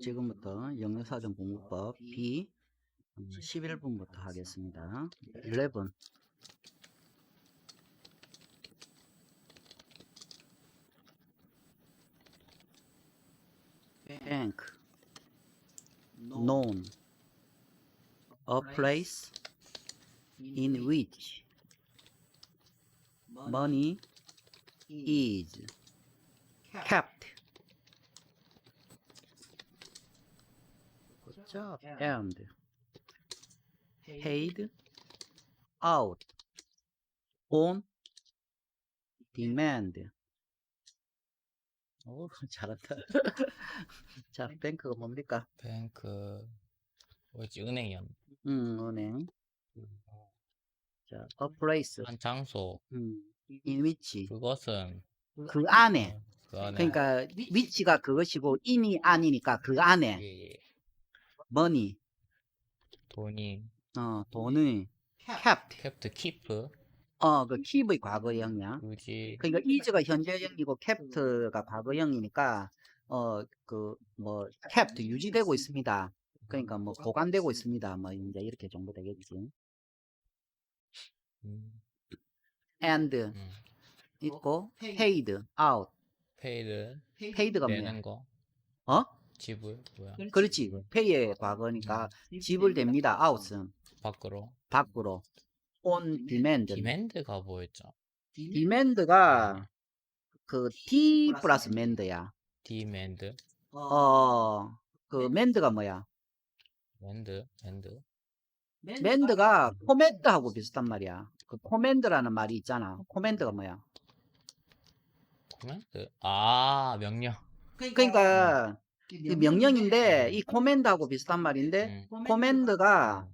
지금부터 영어사전 공부법 B 11분부터 하겠습니다. 11. bank known a place in which money is kept job. And paid out on demand. 오 잘한다. 자 뱅크가 뭡니까? 뱅크. 뭐지? 은행이었 음 은행. 자 a place. 한 장소. 음, in which 그것은 그 안에. 어, 그 안에. 그러니까 위치가 그것이고 인이 아니니까 그 안에. 예, 예. Money. 돈이 어 돈을 kept. 캡트 키프 어그 keep의 과거형이야. 그지. 그러니까 is가 현재형이고 kept가 과거형이니까 어 그 뭐 kept 유지되고 있습니다. 그러니까 뭐 보관되고 있습니다. 뭐 이제 이렇게 정도 되겠지. 음, and 음. 있고 paid. out. 페이드 paid가 뭐야? 내는 거. 어 지불 뭐야? 그렇지. pay의 과거니까 지불됩니다. out은. 밖으로? 밖으로. On demand. 디맨드가 뭐였죠? demand가 그 D 플러스 mand야. 디맨드? 어 그 mand가 뭐야? 맨드? 맨드? mand가 command하고 비슷한 말이야. 그 command라는 말이 있잖아. command가 뭐야? 코멘트 아 명령. 그러니까 이 명령인데 이 command하고 비슷한 말인데 음. command가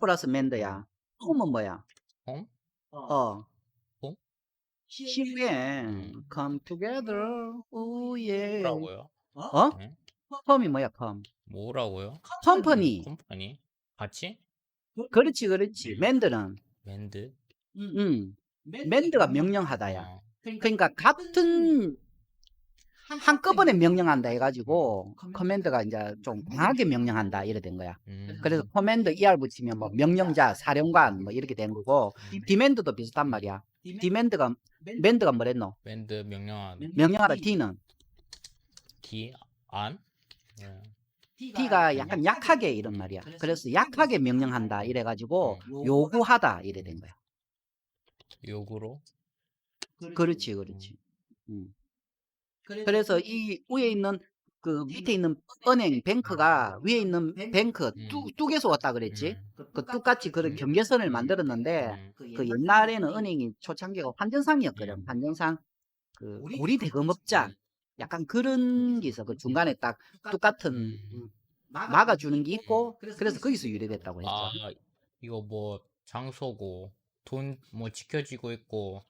플러스 mand야. home은 뭐야? 홈? 어. 홈? CUN 음. come together. 오 예 뭐라고요? 어? 네? 컴이 뭐야 컴 뭐라고요? 컴퍼니. 컴퍼니 같이? 그렇지 그렇지. 맨드는. 맨드 음. 맨드가 명령하다야. 어, 그러니까 같은 한꺼번에 명령한다 해가지고 커맨드가 이제 좀 강하게 명령한다 이래 된 거야. 음. 그래서 커맨드 ER 붙이면 뭐 명령자 사령관 뭐 이렇게 된 거고 디맨드도 비슷한 말이야. 디맨드가 맨드가 뭐랬노? 맨드 명령한. 명령하다 D는? 디안? 네. D가 약간 약하게 이런 말이야. 그래서 약하게 명령한다 이래가지고 요구하다 이래 된 거야. 요구로? 그렇지. 그렇지 음. 그래서 이 위에 있는 그 밑에 있는 은행 뱅크가 위에 있는 뱅크 뚝, 뚝에서 왔다 그랬지? 음, 그 뚝같이 그런 경계선을 만들었는데 음. 그 옛날에는 은행이 초창기가 환전상이었거든. 음. 환전상. 그 우리 대금업자 약간 그런 게 있어. 그 중간에 딱 똑같은 음. 막아주는 게 있고 그래서 거기서 유래됐다고 했죠. 아 이거 뭐 장소고 돈 뭐 지켜지고 있고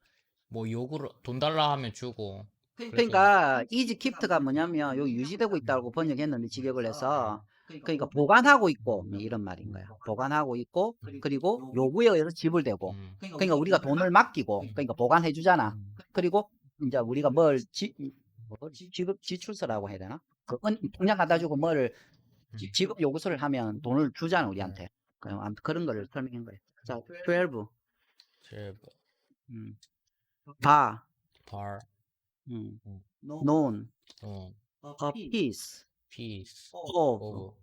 뭐 요구를 돈 달라 하면 주고 그러니까 이지 킵트가 뭐냐면 여기 유지되고 있다고 번역했는데 직역을 해서 그러니까 보관하고 있고 뭐 이런 말인 거야. 보관하고 있고 그리고 요구에 의해서 지불되고 음. 그러니까 우리가 돈을 맡기고 그러니까 보관해 주잖아. 그리고 이제 우리가 뭘 지, 뭘 지급 지출서라고 해야 되나? 그 은, 통장 갖다 주고 뭘 지- 지급 요구서를 하면 돈을 주잖아 우리한테. 아무튼 그런 거를 설명한 거예요. 자, 12. 제발 음. 바, 발 음. 음. known, 어, a piece 피스 of 오브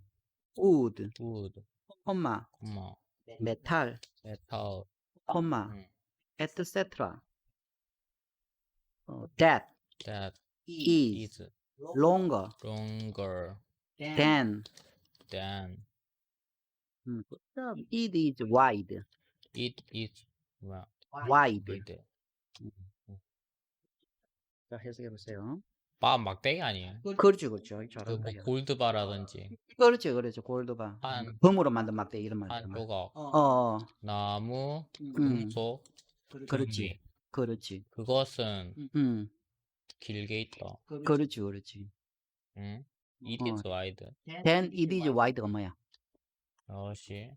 wood, 우드 콤마, 콤마 metal, 메탈 콤마, 음. etc. 어, that that is is longer longer than than 음, it is wide, it is well, wide. with 자, 해석해 보세요. 바 막대기 아니에요? 그렇죠, 그렇죠. 그 잘한다. 뭐 골드바라든지 그렇죠, 그렇죠. 골드바. 한- 범으로 만든 막대 이런 말. 한 있잖아. 조각 어, 어, 나무 음, 금속 그렇지. 그렇지. 그것은 음, 길게 있다 그렇지, 그렇지. 응? it 어. is wide Then it is wide가 뭐야? 그것이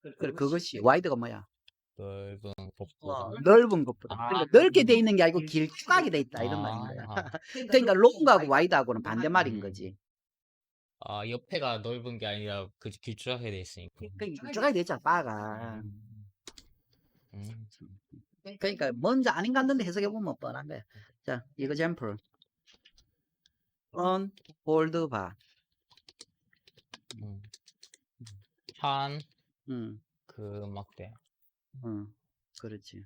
그래, 그것이 wide가 뭐야? 넓은 어, 것보다 넓은 것보다. 아, 그러니까 넓게 돼 있는 게 아니고 길쭉하게 돼 있다 이런 아, 말인 거야. 아, 그러니까 롱하고 와이드하고는 반대말인 거지. 아 옆에가 넓은 게 아니라 그 길쭉하게 돼 있으니까. 그러니까 일정하게 됐잖아 바가 음. 그러니까 먼저 아닌 것 같는데 해석해 보면 뻔한 거야 자 example on hold bar 음. 한 음, 그 막대. 음, 그렇지